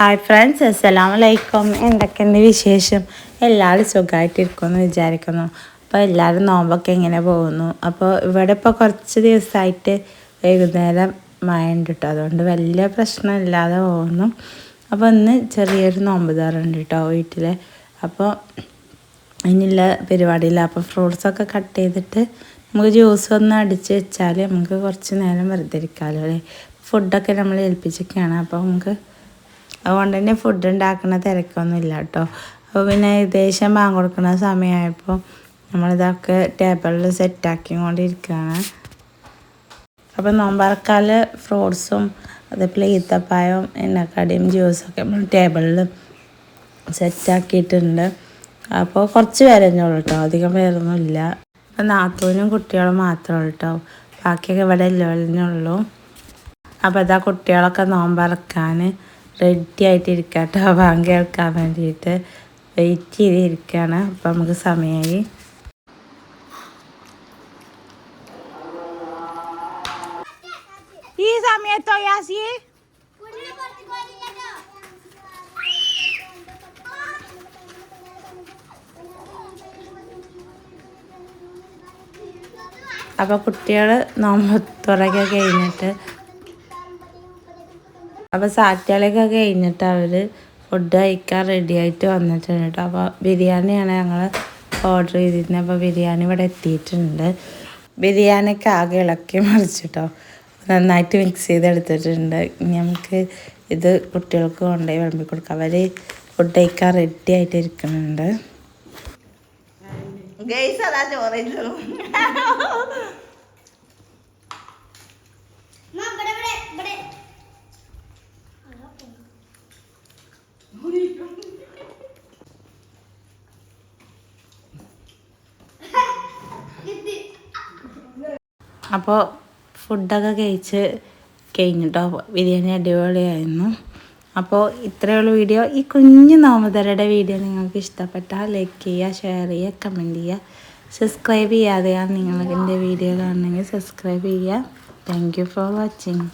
Hi friends അസ്സലാമു അലൈക്കും എന്തൊക്കെയുണ്ട് വിശേഷം? എല്ലാവരും സുഖമായിട്ടിരിക്കുമെന്ന് വിചാരിക്കുന്നു. അപ്പോൾ എല്ലാവരും നോമ്പൊക്കെ എങ്ങനെ പോകുന്നു. അപ്പോൾ ഇവിടെ ഇപ്പോൾ കുറച്ച് ദിവസമായിട്ട് വൈകുന്നേരം മഴ കേട്ടോ. അതുകൊണ്ട് വലിയ പ്രശ്നമില്ലാതെ പോകുന്നു. അപ്പോൾ ഇന്ന് ചെറിയൊരു നോമ്പ് തറുണ്ട് കേട്ടോ വീട്ടിൽ. അപ്പോൾ അതിനുള്ള പരിപാടിയില്ല അപ്പോൾ ഫ്രൂട്ട്സൊക്കെ കട്ട് ചെയ്തിട്ട് നമുക്ക് ജ്യൂസ് ഒന്ന് അടിച്ച് വെച്ചാൽ നമുക്ക് കുറച്ച് നേരം വെറുതെ ഇരിക്കാമല്ലോ അല്ലേ? ഫുഡൊക്കെ നമ്മൾ ഏൽപ്പിച്ചൊക്കെയാണ് അപ്പോൾ നമുക്ക് അതുകൊണ്ട് തന്നെ ഫുഡ് ഉണ്ടാക്കുന്ന തിരക്കൊന്നും ഇല്ല കേട്ടോ അപ്പോൾ പിന്നെ ഏകദേശം ബാങ്ക് കൊടുക്കുന്ന സമയമായപ്പോൾ നമ്മളിതൊക്കെ ടേബിളിൽ സെറ്റാക്കി കൊണ്ടിരിക്കുകയാണ് അപ്പോൾ നോമ്പറക്കാൽ ഫ്രൂട്ട്സും അതേപോലെ ഈത്തപ്പായവും എണ്ണക്കടിയും ജ്യൂസൊക്കെ നമ്മൾ ടേബിളിൽ സെറ്റാക്കിയിട്ടുണ്ട് അപ്പോൾ കുറച്ച് പേരെന്നെ ഉള്ളൂ കേട്ടോ അധികം പേരൊന്നും ഇല്ല അപ്പോൾ നാത്തൂനും കുട്ടികളും മാത്രമേ ഉള്ളൂ കേട്ടോ ബാക്കിയൊക്കെ ഇവിടെ ഉള്ളൂ അപ്പോൾ ഇതാ കുട്ടികളൊക്കെ നോമ്പറക്കാൻ റെഡി ആയിട്ട് ഇരിക്കുക കേട്ടോ ബാങ്ക് കേൾക്കാൻ വേണ്ടിയിട്ട് വെയിറ്റ് ചെയ്തിരിക്കുകയാണ് അപ്പം നമുക്ക് സമയമായി ഈ സമയത്തോ യാസി? അപ്പോൾ കുട്ടികൾ നോമ്പ് തുറക്കെ കഴിഞ്ഞിട്ട് അപ്പോൾ സാറ്റകളൊക്കെ കഴിഞ്ഞിട്ട് അവർ ഫുഡ് കഴിക്കാൻ റെഡി ആയിട്ട് വന്നിട്ടുണ്ട് കേട്ടോ അപ്പോൾ ബിരിയാണിയാണ് ഞങ്ങൾ ഓർഡർ ചെയ്തിരുന്നത്. അപ്പോൾ ബിരിയാണി ഇവിടെ എത്തിയിട്ടുണ്ട്. ബിരിയാണിക്ക് ആകെ ഇളക്കി മറിച്ചിട്ടോ നന്നായിട്ട് മിക്സ് ചെയ്തെടുത്തിട്ടുണ്ട്. നമുക്ക് ഇത് കുട്ടികൾക്ക് കൊണ്ടുപോയി വിളമ്പി കൊടുക്കാം. അവർ ഫുഡ് കഴിക്കാൻ റെഡി ആയിട്ട് ഇരിക്കുന്നുണ്ട് ഗൈസ് അതാ ചോറിച്ചു അപ്പോൾ ഫുഡൊക്കെ കഴിച്ച് കഴിഞ്ഞിട്ടോ. ബിരിയാണി അടിപൊളിയായിരുന്നു. അപ്പോൾ ഇത്രയുള്ള വീഡിയോ. ഈ കുഞ്ഞു നോമതരയുടെ വീഡിയോ നിങ്ങൾക്ക് ഇഷ്ടപ്പെട്ടാൽ ലൈക്ക് ചെയ്യുക ഷെയർ ചെയ്യുക കമന്റ് ചെയ്യുക സബ്സ്ക്രൈബ് ചെയ്യാതെയാണ് നിങ്ങൾക്ക് എന്റെ വീഡിയോ കാണണമെങ്കിൽ സബ്സ്ക്രൈബ് ചെയ്യുക. Thank you for watching